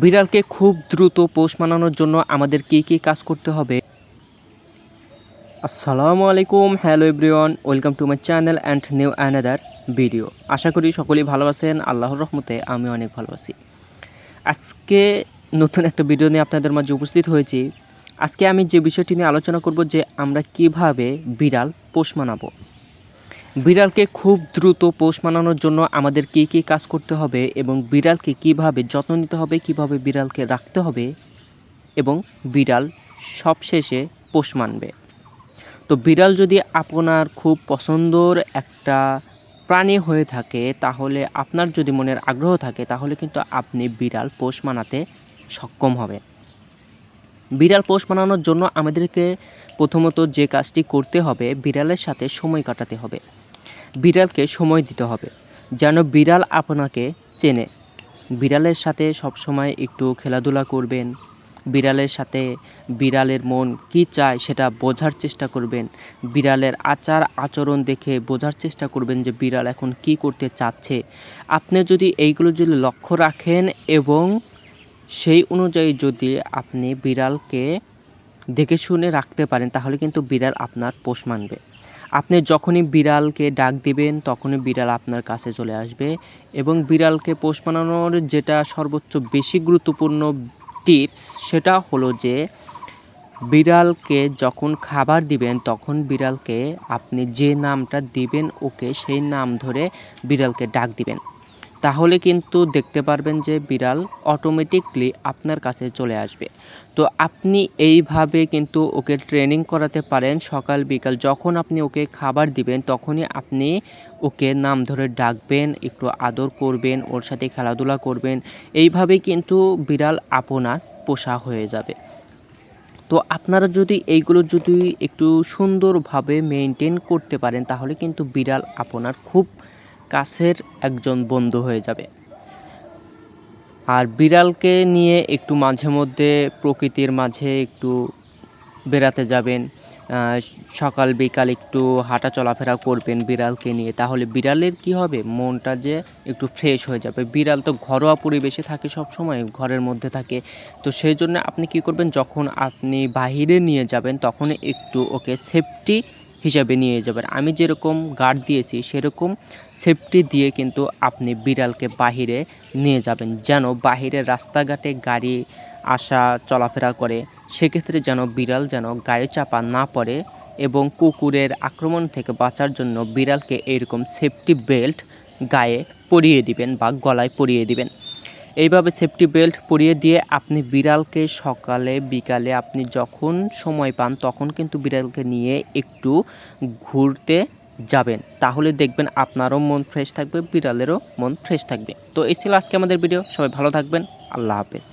বিড়ালকে খুব দ্রুত পোষ মানানোর জন্য আমাদের কী কী কাজ করতে হবে? আসসালামু আলাইকুম, hello everyone, welcome to my channel and new another video. আশা করি সকলেই ভালো আছেন, আল্লাহর রহমতে আমি অনেক ভালো আছি। আজকে নতুন একটা ভিডিও নিয়ে আপনাদের মাঝে উপস্থিত হয়েছি। আজকে আমি যে বিষয়টি নিয়ে আলোচনা করব যে আমরা কীভাবে বিড়াল পোষ মানাবো। বিড়ালকে খুব দ্রুত পোষ মানানোর জন্য আমাদের কী কী কাজ করতে হবে এবং বিড়ালকে কীভাবে যত্ন নিতে হবে, কীভাবে বিড়ালকে রাখতে হবে এবং বিড়াল সবশেষে পোষ মানবে। তো বিড়াল যদি আপনার খুব পছন্দর একটা প্রাণী হয়ে থাকে, তাহলে আপনার যদি মনের আগ্রহ থাকে, তাহলে কিন্তু আপনি বিড়াল পোষ মানাতে সক্ষম হবে বিড়াল পোষ মানানোর জন্য আমাদেরকে প্রথমত যে কাজটি করতে হবে, বিড়ালের সাথে সময় কাটাতে হবে। বিড়ালকে সময় দিতে হবে, যেন বিড়াল আপনাকে চেনে। বিড়ালের সাথে সবসময় একটু খেলাধুলা করবেন। বিড়ালের সাথে বিড়ালের মন কী চায় সেটা বোঝার চেষ্টা করবেন। বিড়ালের আচার, আচরণ দেখে বোঝার চেষ্টা করবেন যে বিড়াল এখন কি করতে চাচ্ছে। আপনি যদি এইগুলো যদি লক্ষ্য রাখেন এবং সেই অনুযায়ী যদি আপনি বিড়ালকে দেখে শুনে রাখতে পারেন, তাহলে কিন্তু বিড়াল আপনার পোষ মানবে। আপনি যখনই বিড়ালকে ডাক দিবেন, তখনই বিড়াল আপনার কাছে চলে আসবে এবং বিড়ালকে পোষ মানানোর যেটা সর্বোচ্চ বেশি গুরুত্বপূর্ণ টিপস সেটা হলো যে, বিড়ালকে যখন খাবার দিবেন, তখন বিড়ালকে আপনি যে নামটা দিবেন ওকে সেই নাম ধরে বিড়ালকে ডাক দিবেন। তাহলে কিন্তু দেখতে পারবেন যে বিড়াল অটোমেটিকলি আপনার কাছে চলে আসবে। তো আপনি এইভাবে কিন্তু ওকে ট্রেনিং করাতে পারেন সকাল, বিকাল। যখন আপনি ওকে খাবার দিবেন, তখনই আপনি ওকে নাম ধরে ডাকবেন, একটু আদর করবেন, ওর সাথে খেলাধুলা করবেন। এইভাবেই কিন্তু বিড়াল আপনার পোষা হয়ে যাবে। তো আপনারা যদি এইগুলো যদি একটু সুন্দরভাবে মেনটেন করতে পারেন, তাহলে কিন্তু বিড়াল আপনার খুব কাছের একজন বন্ধু হয়ে যাবে। আর বিড়ালকে নিয়ে একটু মাঝে মধ্যে প্রকৃতির মাঝে একটু বেড়াতে যাবেন। সকাল বিকাল একটু হাঁটা চলাফেরা করবেন বিড়ালকে নিয়ে। তাহলে বিড়ালের কি হবে? মনটা যে একটু ফ্রেশ হয়ে যাবে। বিড়াল তো ঘরোয়া পরিবেশে থাকে সব সময় ঘরের মধ্যে থাকে। তো সেই জন্য আপনি কি করবেন? যখন আপনি বাহিরে নিয়ে যাবেন, তখন একটু ওকে সেফটি হিসাবে নিয়ে যাবেন। আমি যেরকম গার্ড দিয়েছি, সেরকম সেফটি দিয়ে কিন্তু আপনি বিড়ালকে বাহিরে নিয়ে যাবেন, যেন বাহিরের রাস্তাঘাটে গাড়ি আসা, চলাফেরা করে। সেক্ষেত্রে যেন বিড়াল যেন গায়ে চাপা না পড়ে এবং কুকুরের আক্রমণ থেকে বাঁচার জন্য বিড়ালকে এরকম সেফটি বেল্ট গায়ে পরিয়ে দিবেন বা গলায় পরিয়ে দিবেন। এইভাবে সেফটি বেল্ট পরিয়ে দিয়ে আপনি বিড়ালকে সকালে, বিকালে আপনি যখন সময় পান তখন কিন্তু বিড়ালকে নিয়ে একটু ঘুরতে যাবেন। তাহলে দেখবেন আপনারও মন ফ্রেশ থাকবে, বিড়ালেরও মন ফ্রেশ থাকবে। তো এই ছিল আজকে আমাদের ভিডিও সবাই ভালো থাকবেন। আল্লাহ হাফেজ।